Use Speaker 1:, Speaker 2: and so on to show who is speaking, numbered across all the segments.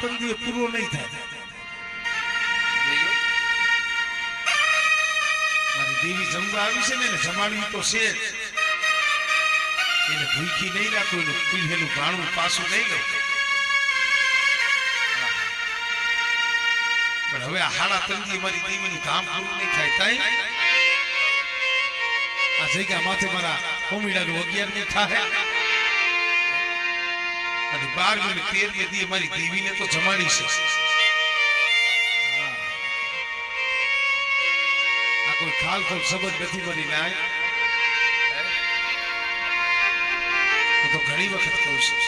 Speaker 1: તંદી પૂરો નહીં થાય. દેવી જમવા આવી છે ને જમાડવી તો છે એને ભૂખી નહીં રાખો એનું પીધેલું ભાણું પાછું નહીં લો પણ હવે આ હાડા તંગી મારી દેવીનું કામ પૂરું નહીં થાય થાય આ જગ્યા માથે મારા કોમીડાનું અગિયાર નહીં થાય અને બારમી ને તેરમી દી મારી દેવીને તો જમાડી છે. આ કોઈ ખાલ ખોલ સંબંધ નથી મારી નાય. હું તો ઘણી વખત કહું છું.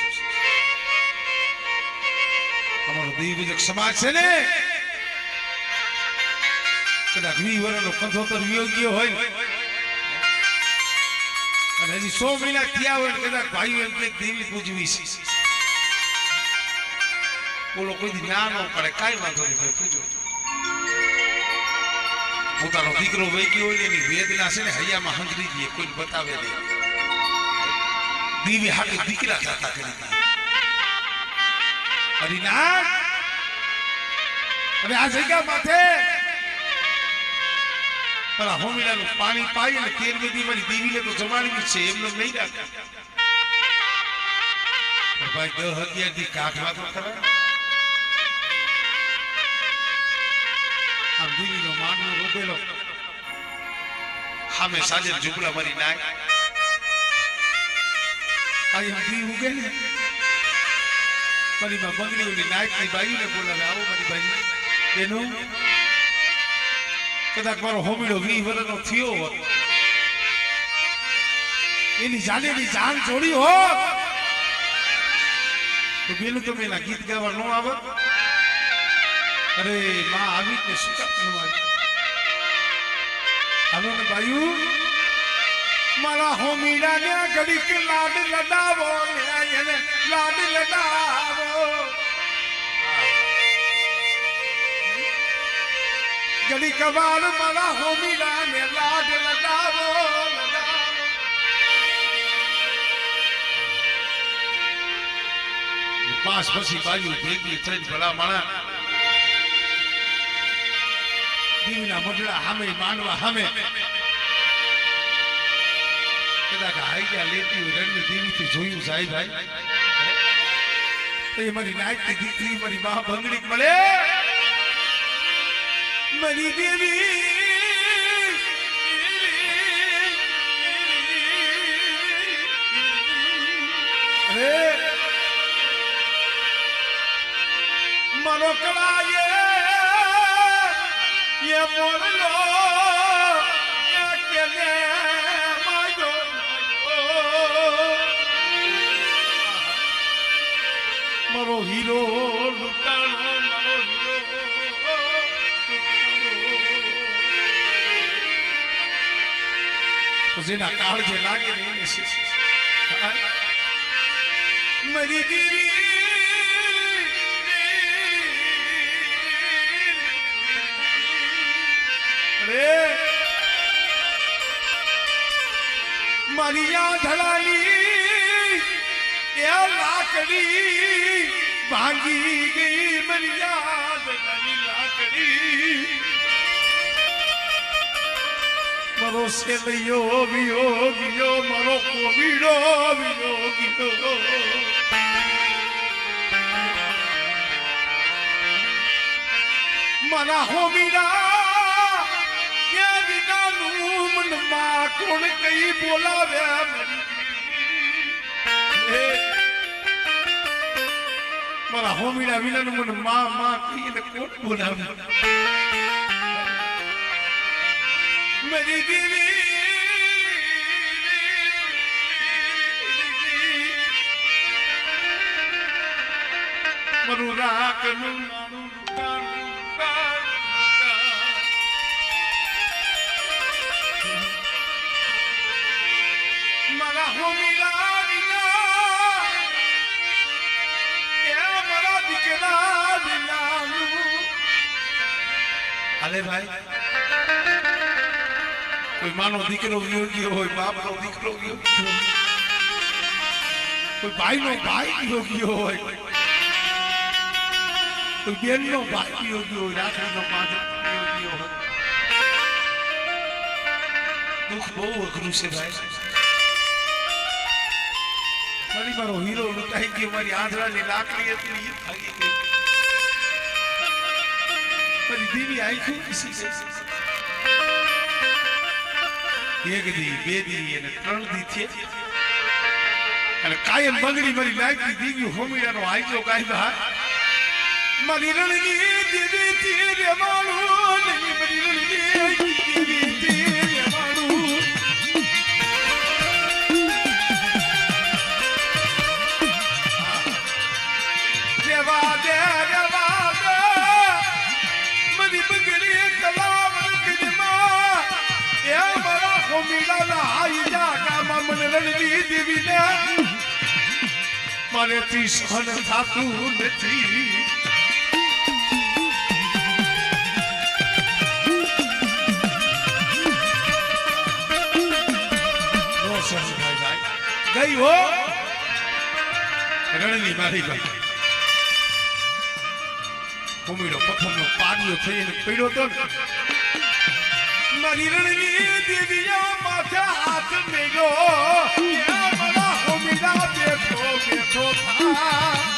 Speaker 1: અમારો દેવી સમાજ છે ને? કદાચ વી વર્ષનો કંઠોતર વિયોગ્ય હોય. અને હજી સો મહિના થયા હોય કદાચ ભાઈઓ એમ કે દેવી પૂજવી છે. બોલો કોઈ દી ના ન પડે, કાંઈ વાંધો નહીં, ભાઈ પૂજો પોતાનો દીકરો વૈકી હોય એની વેદના છે ને, હૈયામાં હંગરી દઈએ કોઈ બતાવે નહીં. દીવી હાકે દીકરા જાતા કરી હરિનાથ અને આ જગ્યા માથે પેલા હોમીડાનું પાણી પાઈ અને તેર બેદી મારી દીવીને તો જમાડવી છે, એમનો નહીં રાખે ભાઈ દહ અગિયારથી કાઠ તો ખરા. આમ દેવીનો માનવો રોપેલો. હામે સાજે ઝૂંપડા મારી નાય આ એમ દી ઉગે ને મારી માં બંગડીઓની નાયકની બાયુને બોલાવે આવો મારી બાઈ એનું કદાચ મારો હોમીડો વી વર્ષનો થયો હોત. એની જાનેની જાન જોડી હોત. તો બેનું તમે એના ગીત ગાવા ન આવત. અરે, માં આવી ને શું હાલો ને બાયુ મારા હોમીડા ને ઘડીક લાડ લડાવો એને લાડ લડાવો. ઘડીક વાર મારા હોમીડા ને લાડ લડાવો પાંચ પછી બાજુ ભેગી થઈ ભલા માણા દીવના મોઢડા સામે માનવા સામે કદાચ હાઈયા લેતી હોય, રણની દેવીથી જોયું જાય ભાઈ. એ મારી નાયકની દીકરી, મારી મા ભંગડી મળે. મારી દેવી મારો હીરો લૂંટાણો મારો હીરો. જેના કાળ જે લાગે ને એને? મારી દેવી મારી યાદ ધરાલી એ લાકડી ભાગી ગઈ મરિયા ધરાલી લાકડી. મારો સેલૈયો વિયોગિયો મારો કોવિડો વિયોગિયો મારા હોમીરા વિનાનું મનમાં કોણ કઈ બોલાવ્યા મારી હોમીડા વિનાનું મનમાં માં કહીને કોણ બોલાવ્યા મેરી દીવી મારું રાખનું મારું હાલે ભાઈ કોઈ માનો દીકરો યોગ્ય હોય બાપનો દીકરો ગયો કોઈ ભાઈનો ભાઈ યોગ્ય હોય કોઈ બેનનો ભાઈ ગયો ગયો હોય રાખડીનો પીયો ગયો હોય દુઃખ બહુ અઘરું છે ભાઈ મારી મારો હીરો લૂંટાઈ ગયો, મારી આંધળાની લાકડી હતી ભાગી ગઈ. મારી દેવી આંખો ખીસી ગઈ. એક દી, બે દી અને ત્રણ દી છે અને કાયમ બંગડી મારી લાગતી દીવી હોમિયાનો આઈજો કાયદા મારી રણની દેવી તીરે રે મારું રણની દેવી તીરે રે કામા મને રણની દેવી ને મારેથી સહન થતું નથી ગઈ હો થઈને પડ્યો તો મારી રણની દેવીયા બેઠો બેઠો થા